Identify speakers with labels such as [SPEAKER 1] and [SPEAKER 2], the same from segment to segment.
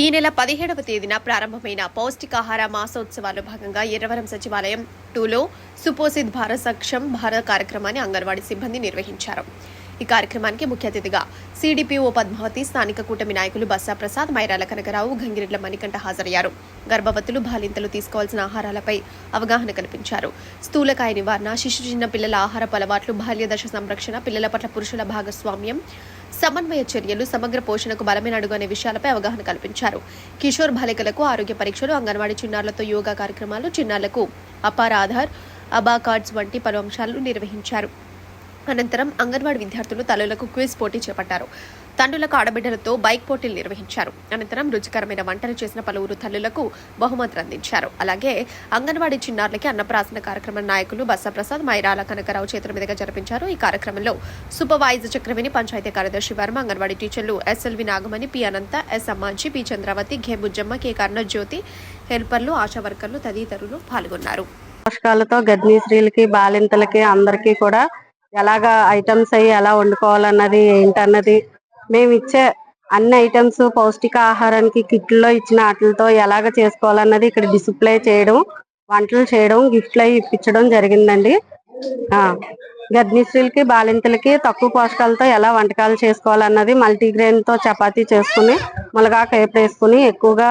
[SPEAKER 1] ఈ నెల పదిహేడవ తేదీన ప్రారంభమైన పౌష్టికాహార మాసోత్సవాల్లో భాగంగా ఎర్రవరం సచివాలయం టూలో సుపోసిద్ భారత్ సక్షం భారత్ కార్యక్రమాన్ని అంగన్వాడీ సిబ్బంది నిర్వహించారు. ఈ కార్యక్రమానికి ముఖ్య అతిథిగా సిడిపిఓ పద్మావతి స్థానిక కూటమి నాయకులు బస్సా ప్రసాద్ మైరాల కనకరావు గంగిరెడ్ల మణికంఠ హాజరయ్యారు. గర్భవతులు బాలింతలు తీసుకోవాల్సిన ఆహారాలపై అవగాహన కల్పించారు. స్థూలకాయ నివారణ శిశు చిన్న పిల్లల ఆహారపు అలవాట్లు బాల్యదశ సంరక్షణ పిల్లల పట్ల పురుషుల భాగస్వామ్యం సమన్వయ చర్యలు సమగ్ర పోషణకు బలమైన అడుగు అనే విషయాలపై అవగాహన కల్పించారు. కిషోర్ బాలికలకు ఆరోగ్య పరీక్షలు అంగన్వాడీ చిన్నారులతో యోగా కార్యక్రమాలు చిన్నారులకు అపార ఆధార్ అబా కార్డ్స్ వంటి పలు అంశాలు నిర్వహించారు. అనంతరం అంగన్వాడీ విద్యార్థులు తల్లులకు క్విజ్ పోటీ చేపట్టారు. తండ్రులకు ఆడబిడ్డలతో బైక్ పోటీలు నిర్వహించారు. అనంతరం రుచికరమైన వంటలు చేసిన పలువురు తల్లులకు బహుమతులు అందించారు. అలాగే అంగన్వాడీ చిన్నారులకి అన్నప్రాసన కార్యక్రమం నాయకులు బస్సప్రసాద్ మైరాల కనకరావు చేతుల మీదుగా జరిపించారు. ఈ కార్యక్రమంలో సూపర్వైజర్ చక్రవేణి పంచాయతీ కార్యదర్శి వర్మ అంగన్వాడీ టీచర్లు SLV Nagamani P Ananta S Ammanchi P Chandravati ఘే Bujjamma K కర్ణజ్యోతి హెల్పర్లు ఆశా వర్కర్లు తదితరులు పాల్గొన్నారు.
[SPEAKER 2] పోషకాలతో గర్భిణీ స్త్రీలకి బాలింతలకి అందరికీ కూడా ఎలాగా ఐటమ్స్ అయ్యి ఎలా వండుకోవాలన్నది ఏంటన్నది మేము ఇచ్చే అన్ని ఐటమ్స్ పౌష్టిక ఆహారానికి కిట్లో ఇచ్చిన వాటితో ఎలాగ చేసుకోవాలన్నది ఇక్కడ డిస్ప్లే చేయడం వంటలు చేయడం గిఫ్ట్లు అవి ఇప్పించడం జరిగిందండి. గర్భిణీశ్రీలకి బాలింతలకి తక్కువ పోషకాలతో ఎలా వంటకాలు చేసుకోవాలన్నది మల్టీగ్రెయిన్తో చపాతీ చేసుకుని ములగా కేపు వేసుకుని ఎక్కువగా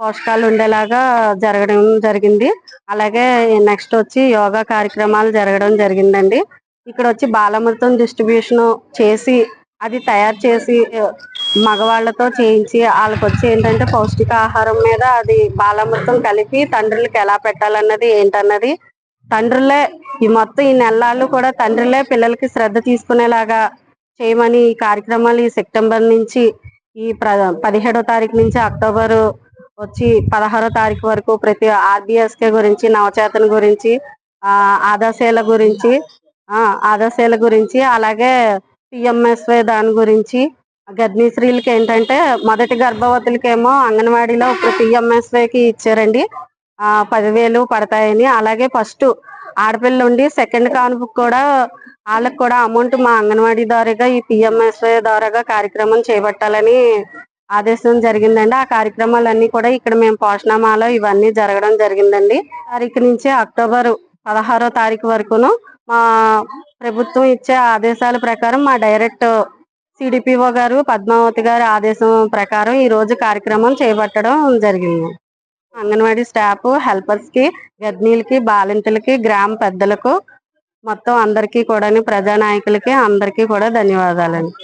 [SPEAKER 2] పోషకాలు ఉండేలాగా జరగడం జరిగింది. అలాగే నెక్స్ట్ వచ్చి యోగా కార్యక్రమాలు జరగడం జరిగిందండి. ఇక్కడ వచ్చి బాలమృతం డిస్ట్రిబ్యూషన్ చేసి అది తయారు చేసి మగవాళ్ళతో మగవాళ్ళతో చేయించి వాళ్ళకి వచ్చి ఏంటంటే పౌష్టికాహారం మీద అది బాలమృతం కలిపి తండ్రులకు ఎలా పెట్టాలన్నది ఏంటన్నది తండ్రులే ఈ మొత్తం ఈ నెలలు కూడా తండ్రులే పిల్లలకి శ్రద్ధ తీసుకునేలాగా చేయమని ఈ కార్యక్రమాలు ఈ సెప్టెంబర్ నుంచి ఈ పదిహేడో తారీఖు నుంచి అక్టోబర్ వచ్చి పదహారో తారీఖు వరకు ప్రతి ఆర్బిఎస్కే గురించి నవచేతన గురించి ఆ గురించి ఆదర్శాల గురించి అలాగే పిఎంఎస్వై దాని గురించి. గర్భిణీ స్త్రీలకి ఏంటంటే మొదటి గర్భవతులకేమో అంగన్వాడీలో ఇప్పుడు పిఎంఎస్వైకి ఇచ్చారండి. పదివేలు పడతాయని. అలాగే ఫస్ట్ ఆడపిల్ల ఉండి సెకండ్ కానుపు కూడా వాళ్ళకి కూడా అమౌంట్ మా అంగన్వాడీ ద్వారాగా ఈ పిఎంఎస్వై ద్వారాగా కార్యక్రమం చేపట్టాలని ఆదేశం జరిగిందండి. ఆ కార్యక్రమాలన్నీ కూడా ఇక్కడ మేము పోషణమాలో ఇవన్నీ జరగడం జరిగిందండి. తారీఖు నుంచి అక్టోబర్ పదహారో తారీఖు వరకును మా ప్రభుత్వం ఇచ్చే ఆదేశాల ప్రకారం మా డైరెక్ట్ సిడిపిఓ గారు పద్మావతి గారి ఆదేశం ప్రకారం ఈ రోజు కార్యక్రమం చేపట్టడం జరిగింది. అంగన్వాడీ స్టాఫ్ హెల్పర్స్కి గర్భిణీలకి బాలింతలకి గ్రామ పెద్దలకు మొత్తం అందరికీ కూడా ప్రజానాయకులకి అందరికీ కూడా ధన్యవాదాలండి.